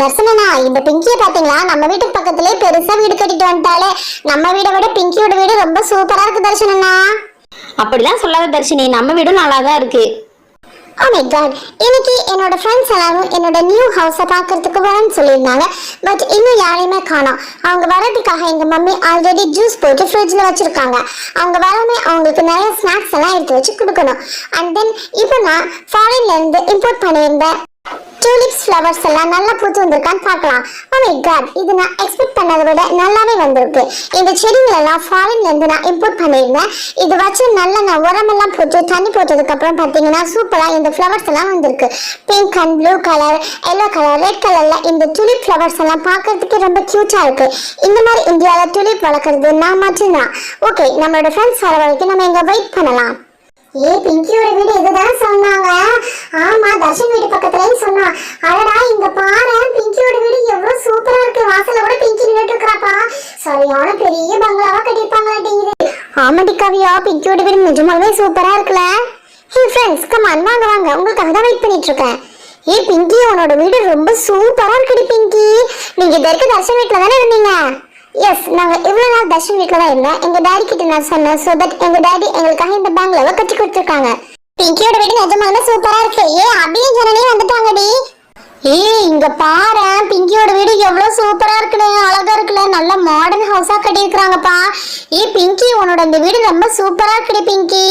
தர்சனனா இந்த பிங்கியை பாத்தீங்களா? நம்ம வீட்டுக்கு பக்கத்துலயே பெருசா வீடு கட்டிட்டு வந்துட்டாலே நம்ம வீடை விட பிங்கியோட வீடு ரொம்ப சூப்பரா இருக்கு தர்சனனா. அப்படிலாம் சொல்லாத தர்ஷினி நம்ம வீடும் நல்லா தான் இருக்கு. ஓ மை காட் இன்னைக்கு என்னோட ஃப்ரெண்ட்ஸ் எல்லாரும் என்னோட நியூ ஹவுஸை பார்க்கறதுக்கு வரேன்னு சொல்லியிருந்தாங்க. பட் இன்னும் யாரையுமே காணோம். அவங்க வரதுக்காக எங்க மம்மி ஆல்ரெடி ஜூஸ் போட்டு ஃப்ரிட்ஜில் வச்சிருக்காங்க. அவங்க வரமே அவங்களுக்கு நிறைய ஸ்நாக்ஸ் எல்லாம் எடுத்து வச்சு கொடுக்கணும். அண்ட் தென் இப்போ நான் ஃபாரின்ல இருந்து இம்போர்ட் பண்ணியிருந்தேன் டூலிப்ஸ் ஃப்ளவர்ஸ் எல்லாம் நல்லா பூத்து வந்திருக்கான்னு பார்க்கலாம். ஓ மை காட் இது நான் எக்ஸ்பெக்ட் பண்ணதை விட நல்லாவே வந்திருக்கு. இந்த செடிகள் எல்லாம் ஃபாரின்ல இருந்து நான் இம்போர்ட் பண்ணியிருந்தேன். இது வச்சு நல்லா நான் உரமெல்லாம் போட்டு தண்ணி போட்டதுக்கு அப்புறம் பார்த்தீங்கன்னா சூப்பரா இந்த ஃப்ளவர்ஸ் எல்லாம் வந்திருக்கு. Pink and blue colour yellow colour red கலர்ல இந்த டூலிப் ஃப்ளவர்ஸ் எல்லாம் பார்க்கறதுக்கு ரொம்ப க்யூட்டாக இருக்கு. இந்த மாதிரி இந்தியாவில் டூலிப் வளர்க்குறது நான் மட்டும்தான். ஓகே நம்மளோட ஃப்ரெண்ட்ஸ் வர வரைக்கும் நம்ம இங்க வெயிட் பண்ணலாம். ஏ பிங்கியோட வீடு இதுதான் சொன்னாங்க ஆமா தர்ஷன் வீடு பக்கத்துலன்னு சொன்னா அடடா இங்க பாரு பிங்கியோட வீடு எவ்வளவு சூப்பரா இருக்கு. வாசல்ல கூட பிங்கி நின்னுட்டு இருக்கிறாப்பா சரியான பெரிய பங்களாவா கட்டிருப்பாங்களாட்டேங்குது ஆமாடி கவியா பிங்கியோட வீடு நிஜமாவே சூப்பரா இருக்குல்ல? ஹே ஃப்ரெண்ட்ஸ் கமான் வாங்க வாங்க. உங்களுக்காக தான் வெயிட் பண்ணிட்டு இருக்கேன் ஏ பிங்கி உன்னோட வீடு ரொம்ப சூப்பரா இருக்குடி பிங்கி நீங்க இது வரைக்கும் தர்ஷன் வீட்டுல தானே இருந்தீங்க? எஸ் நாங்கள் இவ்வளோ நாள் தர்ஷன் வீட்டில் தான் இருந்தேன் எங்கள் டேடி கிட்ட நான் சொன்னேன் ஸோ தட் எங்கள் டேடி எங்களுக்காக இந்த பங்களாவை கட்டி கொடுத்துருக்காங்க. பிங்கியோட வீடு நிஜமாலுமே சூப்பரா இருக்கு. ஏ அபியும் ஜனனி வந்துட்டாங்கடி. ஏய் இங்க பாரு பிங்கியோட வீடு எவ்வளவு சூப்பரா இருக்குல்ல அழகா இருக்குல்ல. நல்ல மாடர்ன் ஹவுஸா கட்டி இருக்காங்கப்பா பிங்கி உன்னோட இந்த வீடு ரொம்ப சூப்பரா இருக்குடி பிங்கி.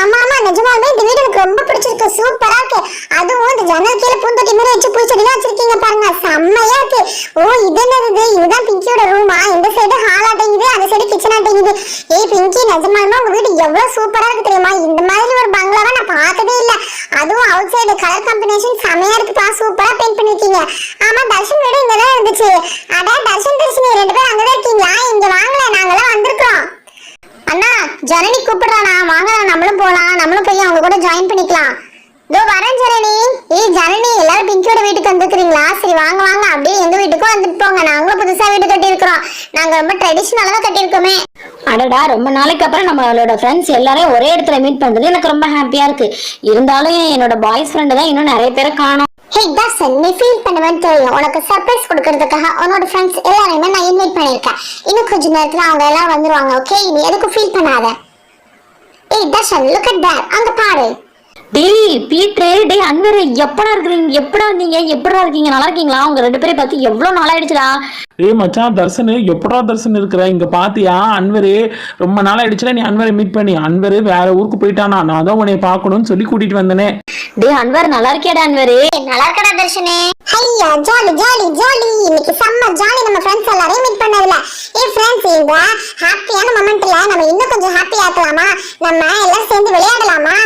ஆமா ஆமா நிஜமாவே இந்த வீடு எனக்கு ரொம்ப பிடிச்சிருக்கு. சூப்பரா இருக்கு. அதுவும் இந்த ஜன்னல் கீழே பூந்தொட்டி மாதிரி வச்சு பூச்செடிலாம் வச்சிருக்கீங்க பாருங்க. செம்மையா இருக்கு. ஓ இது என்னது இதுதான் பிங்கியோட ரூமா இந்த சைடு ஹால் ஆட்டேங்குது அந்த சைடு கிச்சன் ஆட்டேங்குது. ஏய் பிங்கி நிஜமாலுமே உங்க வீடு எவ்வளவு சூப்பரா இருக்கு தெரியுமா? இந்த மாதிரி ஒரு பங்களாவை நான் பார்த்ததே இல்ல. அதுவும் அவுட் சைடு கலர் காம்பினேஷன் செமையா இருக்குப்பா. சூப்பரா பெயிண்ட் பண்ணிருக்கீங்க. ஆமா தர்ஷன் வீடு இங்கதான் இருந்துச்சு. அதான் தர்ஷன் தர்ஷினி ரெண்டு பேரும் அங்கதான் இருக்கீங்களா? இங்க வாங்கல நாங்களாம் வந்திருக்கோம் அண்ணா ஜனனி கூப்பிடுறானா? வாங்க நம்மளும் போலாம். நம்மளும் போய் அவங்க கூட ஜாயின் பண்ணிக்கலாம். இதோ வரேன் ஜனனி. ஏய் ஜனனி எல்லாரும் பிங்கியோட வீட்டுக்கு வந்துருக்கீங்களா சரி வாங்க வாங்க. அப்படியே எங்க வீட்டுக்கும் வந்துட்டு போங்க. நாங்களும் புதுசா வீடு கட்டியிருக்கிறோம். நாங்க ரொம்ப ட்ரெடிஷ்னலா தான் கட்டியிருக்கோமே. அடடா ரொம்ப நாளைக்கு அப்புறம் நம்மளோட ஃப்ரெண்ட்ஸ் எல்லாரையும் ஒரே இடத்துல மீட் பண்றது எனக்கு ரொம்ப ஹாப்பியா இருக்கு. இருந்தாலும் என்னோட பாய்ஸ் ஃப்ரெண்டு தான் இன்னும் நிறைய பேரை காணோம். ஹே தர்சன் நீ ஃபீல் பண்ணுவேன்னு தெரியும். உனக்கு சர்ப்ரைஸ் கொடுக்கறதுக்காக உன்னோட ஃப்ரெண்ட்ஸ் எல்லாரையுமே நான் இன்வைட் பண்ணியிருக்கேன். இன்னும் கொஞ்ச நேரத்துல அவங்க எல்லாம் வந்துருவாங்க ஓகே நீ எதுக்கும் ஃபீல் பண்ணாத. ஏய் தர்ஷன் லுக் அட் தட் அங்க பாரு. டேய் பீட்ரு டேய் அன்வர் எப்படா இருக்கிறீங்க? எப்படா வந்தீங்க? எப்படா இருக்கீங்க? நல்லா இருக்கீங்களா? உங்க ரெண்டு பேரை பார்த்து எவ்வளவு நாள் ஆயிடுச்சுடா ஏய் மச்சான் தர்சனு எப்படா தர்சன் இருக்கிற? இங்க பாத்தியா அன்வரு ரொம்ப நாள் ஆயிடுச்சுல நீ அன்வரை மீட் பண்ணி. அன்வரு வேற ஊருக்கு போயிட்டானா? நான் தான் உன்னை பார்க்கணும்னு சொல்லி கூட்டிட்டு வந்தனே. டேய் அன்வர் நல்லா இருக்கியாடா அன்வரு? நல்லா இருக்கடா தர்ஷனே ஐயா ஜாலி ஜாலி ஜாலி. இன்னைக்கு செம்ம ஜாலி. நம்ம ஃப்ரெண்ட்ஸ் எல்லாரையும் மீட் பண்ணதுல. ஏய் ஃப்ரெண்ட்ஸ் இந்த ஹாப்பியான மொமெண்ட்ல நம்ம இன்னும் கொஞ்சம் ஹாப்பி ஆக்கலாமா? நம்ம எல்லாரும் சேர்ந்து விளையாடலாமா?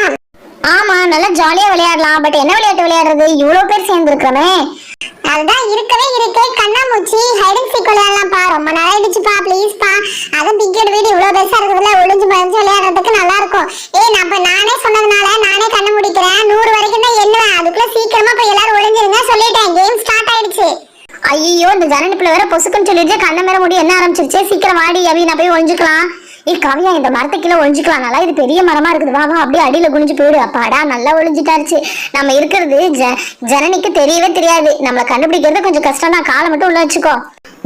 ஆமா நல்லா ஜாலியா விளையாடலாம். பட் என்ன விளையாட்டு விளையாடுறது? இவ்வளவு பேர் சேர்ந்து இருக்கிறோமே அதுதான் இருக்கவே இருக்கு. கண்ணாமூச்சி ஹைட் அண்ட் சீக் விளையாடலாம்ப்பா ரொம்ப நாள் ஆயிடுச்சுப்பா. ப்ளீஸ்ப்பா அதுவும் பிக்கெட் வீடு இவ்வளவு பெருசா இருக்கிறதுல ஒளிஞ்சு மறைஞ்சு விளையாடுறதுக்கு நல்லா இருக்கும். ஏய் நான் இப்போ நானே சொன்னதுனால நானே கண்ணு முடிக்கிறேன். நூறு வரைக்கும் தான் எண்ணுவேன். அதுக்குள்ள சீக்கிரமா போய் எல்லாரும் ஒளிஞ்சிருங்க. சொல்லிட்டேன். கேம் ஸ்டார்ட் ஆயிடுச்சு. ஐயோ இந்த ஜனனிப்புல வேற பொசுக்குன்னு சொல்லிட்டு கண்ண மேல முடி என்ன ஆரம்பிச்சிருச்சே. சீக்கிரம் வாடி அபி. நான் போய் ஒழிஞ்சுக்கலாம் ஏய் கவியா இந்த மரத்தை கீழே நல்லா இது பெரிய மரமா இருக்குது. வா வா அப்படியே அடியில குனிஞ்சு போயிடு. அப்பாடா நல்லா ஒழிஞ்சிட்டாருச்சு நம்ம இருக்கிறது ஜ ஜனனிக்கு தெரியவே தெரியாது. நம்மளை கண்டுபிடிக்கிறது கொஞ்சம் கஷ்டம் தான் காலை மட்டும் உள்ள வச்சுக்கோ.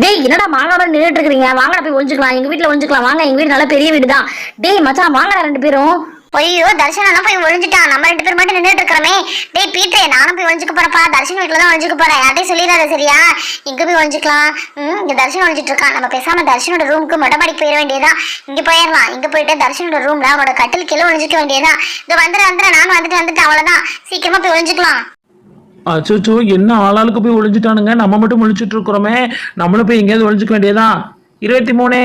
டேய் என்னடா மாங்காவோட நின்றுட்டு இருக்கிறீங்க? வாங்கடா போய் ஒழிஞ்சுக்கலாம் எங்க வீட்டுல ஒழிஞ்சுக்கலாம் வாங்க எங்க வீடு நல்ல பெரிய வீடு தான் டேய் மச்சான் வாங்கடா ரெண்டு பேரும். ஐயோ தர்ஷனா போய் ஒழிஞ்சிட்டான் நம்ம ரெண்டு பேர் மட்டும் நின்றுட்டு இருக்கிறோமே. டேய் பீட்டே நானும் போய் ஒழிஞ்சுக்க போறப்பா தர்ஷன் வீட்டுல தான் ஒழிஞ்சுக்க போறேன். யார்ட்டையும் சொல்லிடாத சரியா? இங்க போய் ஒழிஞ்சுக்கலாம் ம் இங்க தர்ஷன் ஒழிஞ்சிட்டு இருக்கான் நம்ம பேசாம தர்ஷனோட ரூமுக்கு மொட்டை போயிட வேண்டியதா இங்க போயிடலாம். இங்க போயிட்டு தர்ஷனோட ரூம்ல அவனோட கட்டில் கீழே ஒழிஞ்சிக்க வேண்டியதா இது வந்துட வந்துட நானும் வந்துட்டு வந்துட்டு. அவ்வளவுதான். சீக்கிரமா போய் ஒழிஞ்சுக்கலாம் அச்சோ என்ன ஆளாளுக்கு போய் ஒழிஞ்சிட்டானுங்க நம்ம மட்டும் ஒளிச்சிட்டு இருக்கிறோமே நம்மளும் போய் எங்கேயாவது ஒழிஞ்சிக்க வேண்டியதான் இருபத்தி மூணு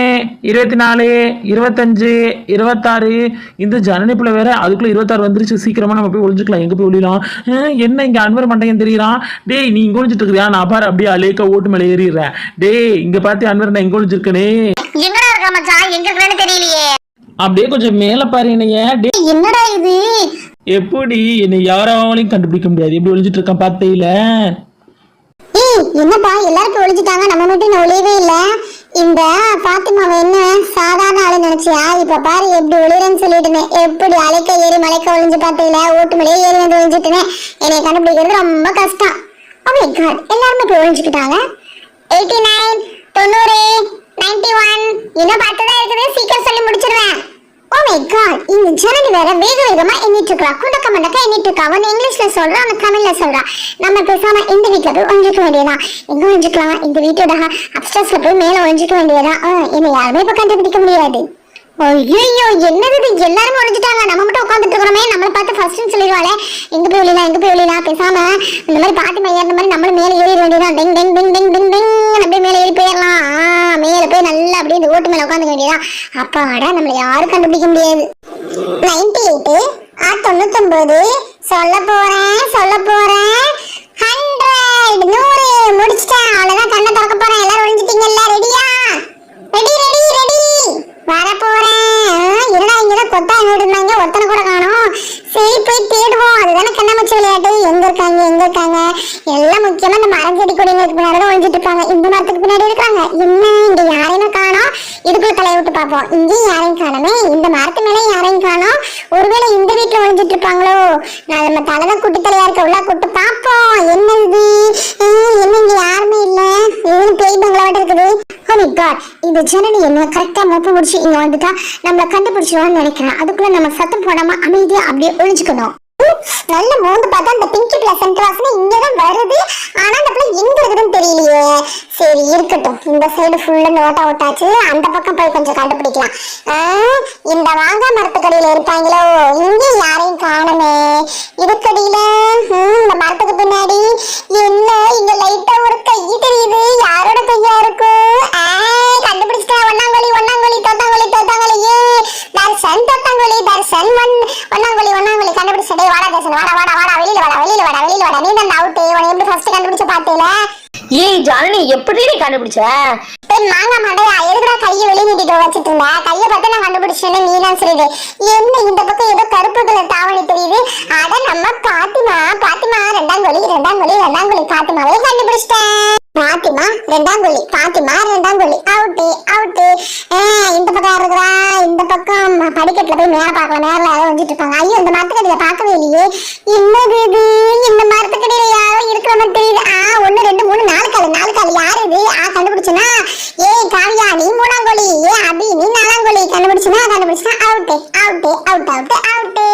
இருபத்தி நாலு இருபத்தஞ்சு இருபத்தாறு. இந்த ஜனனிப்புல வேற அதுக்குள்ள இருபத்தாறு வந்துருச்சு. சீக்கிரமா நம்ம போய் ஒளிஞ்சுக்கலாம். எங்க போய் அஹ், என்ன இங்க அன்வர் மண்டையன் தெரியறான் டேய் நீ இங்க ஒளிஞ்சிட்டு இருக்கிறியா நான் பாரு அப்படியே அலேக்க ஓட்டு மேலே ஏறிடுறேன் டேய் இங்க பார்த்து அன்வர் நான் எங்க ஒளிஞ்சிருக்கனே? எங்கடா இருக்க மச்சான்? எங்க இருக்கேன்னு தெரியலையே. அப்படியே கொஞ்சம் மேல பாரு என்னைய. டே என்னடா இது? எப்படி? என்னை யாராலையும் கண்டுபிடிக்க முடியாது. எப்படி ஒளிஞ்சிட்டு இருக்கான் பார்த்தேயில ஏய் என்னப்பா? எல்லாருக்கும் ஒளிஞ்சிட்டாங்க. நம்ம மட்டும் ஒளியவே இல்ல. இந்த பாத்திமாவை என்ன சாதாரண ஆளு நினைச்சியா? இப்ப பாரு எப்படி ஒளிரன்னு சொல்லிட்டுனே எப்படி அலைக்க ஏறி மலைக்க ஒளிஞ்சு பார்த்தீங்களா ஓட்டு மலையே ஏறி வந்து ஒளிஞ்சிட்டுனே என்னை கண்டுபிடிக்கிறது ரொம்ப கஷ்டம். Oh ஓ காட் எல்லாருமே போய் ஒழிஞ்சுக்கிட்டாங்க எயிட்டி நைன் தொண்ணூறு நைன்டி ஒன் இன்னும் பத்து தான் இருக்குது. சீக்கிரம் சொல்லி முடிச்சிருவேன். ஓ மை காட் இந்த ஜனனி வேற வேக வேகமா எண்ணிட்டு இருக்கா குண்டக்க மண்டக்க எண்ணிட்டு இருக்கா அவன் இங்கிலீஷ்ல சொல்றா அவன் தமிழ்ல சொல்றா. நம்ம பேசாம இந்த வீட்ல போய் ஒழிஞ்சிக்க வேண்டியதா? எங்க ஒழிஞ்சுக்கலாம்? இந்த வீட்டோட அப்டர்ஸ்ல போய் மேல ஒழிஞ்சிக்க வேண்டியதா? என்ன யாருமே இப்ப கண்டுபிடிக்க முடியாது. ஐயோ என்னது இது? எல்லாரும் ஒழிஞ்சிட்டாங்க நம்ம மட்டும் உட்காந்துட்டு இருக்கிறோமே. நம்மளை பார்த்து ஃபர்ஸ்ட்னு சொல்லிடுவாளே. எங்க போய் ஒளியலாம்? எங்க போய் ஒளியலாம்? பேசாம இந்த மாதிரி பாட்டு மையா இந்த மாதிரி நம்மளும் மேலே ஏறி வேண்டியதான் டெங் டெங் டெங் டெங் டெங் டெங். அப்படியே மேலே ஏறி போயிடலாம். மேலே போய் நல்லா அப்படியே இந்த ஓட்டு மேலே உட்காந்துக்க வேண்டியதா அப்பாடா நம்மளை யாரும் கண்டுபிடிக்க முடியாது. நைன்டி எயிட்டு ஆ தொண்ணூத்தொன்பது சொல்ல போறேன் சொல்ல போறேன். ஹண்ட்ரட் நூறு. முடிச்சிட்டேன். அவ்வளவுதான். கண்ணை திறக்க போறேன். எல்லாரும் ஒழிஞ்சிட்டீங்கல்ல ரெடியா ரெடி ரெடி ரெடி வரப்போ கொத்தா இருந்தாங்க. ஒருத்தனை கூட காணும். சரி போய் தேடுவோம். அதுதானே கண்ணாமூச்சி விளையாட்டு. எங்க இருக்காங்க? எங்க இருக்காங்க? எல்லாம் முக்கியமா இந்த மரம் செடி கொடிங்களுக்கு பின்னாடி தான் ஒழிஞ்சிட்டு இருப்பாங்க இந்த மரத்துக்கு பின்னாடி இருக்காங்க என்ன? இங்க யாரையுமே காணோம். இதுக்குள்ள தலையை விட்டு பார்ப்போம். இங்கேயும் யாரையும் காணமே. இந்த மரத்து மேலே யாரையும் காணோம். ஒருவேளை இந்த வீட்டுல ஒழிஞ்சிட்டு இருப்பாங்களோ? நான் நம்ம தலைதான் குட்டி தலையா இருக்க உள்ள குட்டுப்பா Oh இந்த ஜனனி என்ன கரெக்டாக மொப்பு முடிச்சு இங்கே வந்துட்டா நம்மளை கண்டுபிடிச்சிருவான்னு நினைக்கிறேன். அதுக்குள்ள நம்ம சத்தம் போடாம அமைதியா அப்படியே ஒழிஞ்சுக்கணும் நல்ல மூந்து பார்த்தா அந்த பிங்க் பிளஸ் வாசனை இங்கதான் வருது. ஆனா அந்த பிள்ளை எங்க இருக்குதுன்னு தெரியலையே. சரி இருக்கட்டும். இந்த சைடு ஃபுல்லா அவுட் விட்டாச்சு அந்த பக்கம் போய் கொஞ்சம் கண்டுபிடிக்கலாம். இந்த வாங்க மரத்துக்கடியில இருப்பாங்களோ? இங்க யாரையும் காணமே. இதுக்கடியில ஹம், இந்த மரத்துக்கு பின்னாடி என்ன? இங்க லைட்டா ஒரு கை தெரியுது. யாரோட கையா இருக்கும் கண்டுபிடிச்சிட்டா கண்டுபிடிச்சிட்டேன் ஒன்னாங்கொலி ஒன்னாங்கொலி ஏய் ஜானனி எப்படி நீ கண்டுபிடிச்ச? ஏய் மாங்கா மாடையா எதுக்குடா கையை வெளியே நீட்டிட்டு வச்சிட்டு இருந்தா? கையை பார்த்து நான் கண்டுபிடிச்சேன்னு நீ தான் சொல்லுது என்ன இந்த பக்கம் ஏதோ கருப்பு கலர் தாவணி தெரியுது? அட நம்ம பாத்திமா பாத்திமா ரெண்டாம் கொலி ரெண்டாம் கொலி ரெண்டாம் கொலி பாத்திமாவே கண்டுபிடிச்சிட்டேன். பாத்திமா ரெண்டாம் கொல்லி பாத்திமா ரெண்டாம் கொல்லி அவுட்டு அவுட்டு இந்த பக்கம் யார் இருக்கிறா? இந்த பக்கம். படிக்கட்டுல போய் மேல பார்க்கலாம் நேரில் யாரோ வந்துட்டு இருப்பாங்க. ஐயோ இந்த மரத்துக்கடியில பார்க்கவே இல்லையே என்னது இது இந்த மரத்துக்கடியில யாரோ இருக்கிற மாதிரி தெரியுது ஆ ஒண்ணு ரெண்டு மூணு நாலு காலு நாலு காலு யாரு இது ஆ கண்டுபிடிச்சனா ஏய் காவியா நீ மூணாம் கோழி ஏ அபி நீ நாலாம் கோழி கண்டுபிடிச்சனா கண்டுபிடிச்சனா out out out out out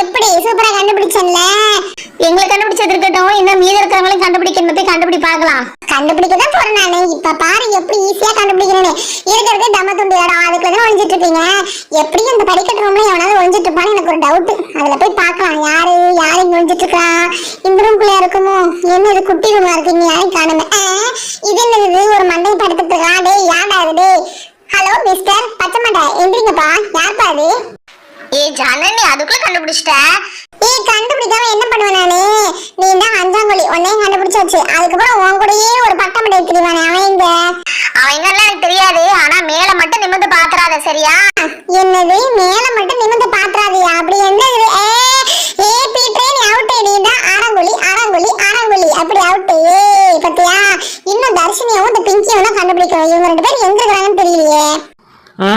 எப்படி சூப்பரா கண்டுபிடிச்சேன்ல எங்களை கண்டுபிடிச்சது இருக்கட்டும் இன்னும் மீதி இருக்கிறவங்களையும் கண்டுபிடிக்கணும் போய் கண்டுபிடி பார்க்கலாம் கண்டுபிடிக்க தான் போறேன் நானு. இப்ப பாரு எப்படி ஈஸியா கண்டுபிடிக்கிறேன்னு இருக்கிறது தம்ம துண்டு இடம் அதுக்குள்ள தான் ஒழிஞ்சிட்டு இருக்கீங்க. எப்படி இந்த படிக்கட்டு ரூம்ல எவனாவது ஒழிஞ்சிட்டு இருப்பான்னு எனக்கு ஒரு டவுட் அதுல போய் பார்க்கலாம். யாரு யாரு இங்க ஒழிஞ்சிட்டு இருக்கா? இந்த ரூம்குள்ள இருக்குமோ என்ன இது குட்டி ரூமா இருக்கு? இங்க யாரும் காணுமே. இது என்னது? ஒரு மண்டை படுத்துட்டு இருக்கா டேய் யாடா இது? ஹலோ மிஸ்டர் பச்சை மண்டை. எந்திரிங்கப்பா. யார்ப்பா அது ஏய் ஜானனி அதுக்குள்ள கண்டுபிடிச்சிட்ட? ஏய் கண்டுபிடிக்காம என்ன பண்ணுவேன் நானு? நீ தான் அஞ்சாங்கொழி உன்னையும் கண்டுபிடிச்சாச்சு. அதுக்கப்புறம் உன் கூடயே ஒரு பட்டமடை தெரியுவானே அவன் எங்க? அவன் எங்கெல்லாம் எனக்கு தெரியாது ஆனா மேல மட்டும் நிமிர்ந்து பாத்துறாத சரியா? என்னது? மேல மட்டும் நிமிந்து பாத்துறாதியா? அப்படி என்ன இது? ஏ ஏ பீட்டரே நீ அவுட் நீ தான் ஆரங்குழி ஆரங்குழி ஆரங்குழி அப்படி அவுட் ஏய் பத்தியா? இன்னும் தர்ஷினியாவும் இந்த பிங்கியும் கண்டுபிடிக்கணும்? இவங்க ரெண்டு பேரும் எங்க இருக்கிறாங்கன்னு தெரியலையே. ஆ?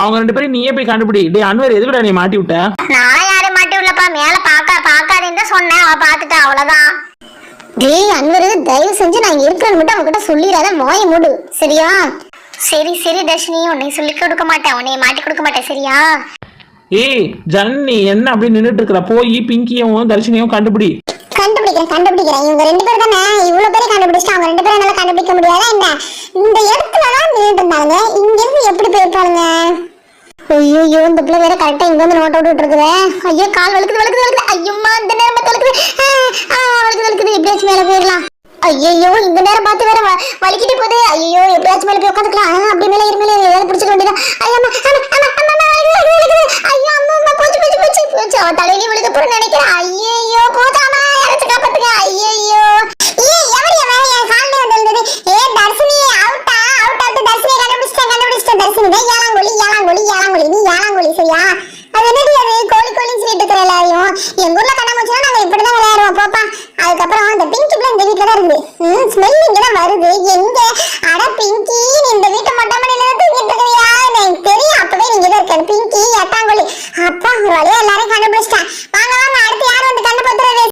அவங்க ரெண்டு பேரும் நீயே போய் கண்டுபிடி. டேய் அன்வர் எதுக்குடா நீ மாட்டி விட்ட? நான் யாரும் மாட்டி உள்ளப்பா மேல பாக்க பாக்காதேன்னு தான் சொன்னேன். அவ பாத்துட்டா அவ்வளவுதான். டேய் அன்வரு தயவு செஞ்சு நான் இருக்கிறது மட்டும் அவங்ககிட்ட சொல்லிடாத வாய மூடு. சரியா? சரி சரி தர்ஷினி உன்னை சொல்லி கொடுக்க மாட்டேன். உன்னை மாட்டி கொடுக்க மாட்டேன். சரியா? ஏய் ஜனனி என்ன அப்படி நின்றுட்டு இருக்கிற போய் பிங்கியும் தர்ஷினியும் கண்டுபிடி. கண்டுபிடிக்கிறேன் கண்டுபிடிக்கிறேன். இவங்க ரெண்டு பேரும் தானே? இவ்வளவு பேரை கண்டுபிடிச்சிட்டு அவங்க ரெண்டு பேரும் என்னால கண்டுபிடிக்க முடியாதா என்ன? இந்த இடத்துல தான் நின்றுட்டு இருந்தாங்க இங்க இருந்து எப்படி போயிருப்பாங்க ஐயோ இந்த பிள்ளை வேற கரெக்டா இங்க வந்து நோட் விட்டு இருக்குது ஐயோ கால் வலுக்குது வலுக்குது வலுக்குது ஐயம்மா இந்த நேரம் பார்த்து வலுக்குது வலுக்குது வலுக்குது எப்படியாச்சும் மேல போயிடலாம். ஐயோ இந்த நேரம் பார்த்து வேற வலிக்கிட்டு போகுது. ஐயோ எப்படியாச்சும் மேல போய் உட்காந்துக்கலாம். அப்படி மேல இருமேல கோழி கோழின்னு எல்லாரையும். விளையாடுவோம். அதுக்கப்புறம் அந்த பிங்க் பிள்ளை இந்த வீட்டுல இருக்கு. வருது. எங்க? அட பிங்கி நீ இந்த வீட்டு மொட்டை மணில தூங்கிட்டு இருக்கிறியா? எனக்கு தெரியும். அப்பவே நீங்க தான் இருக்க. பிங்கி எட்டாங்கோழி அப்பா எல்லாரும் கண்டுபிடிச்சிட்டேன். வாங்க வாங்க அடுத்து யார் வந்து கண்டுபிடிக்கிறது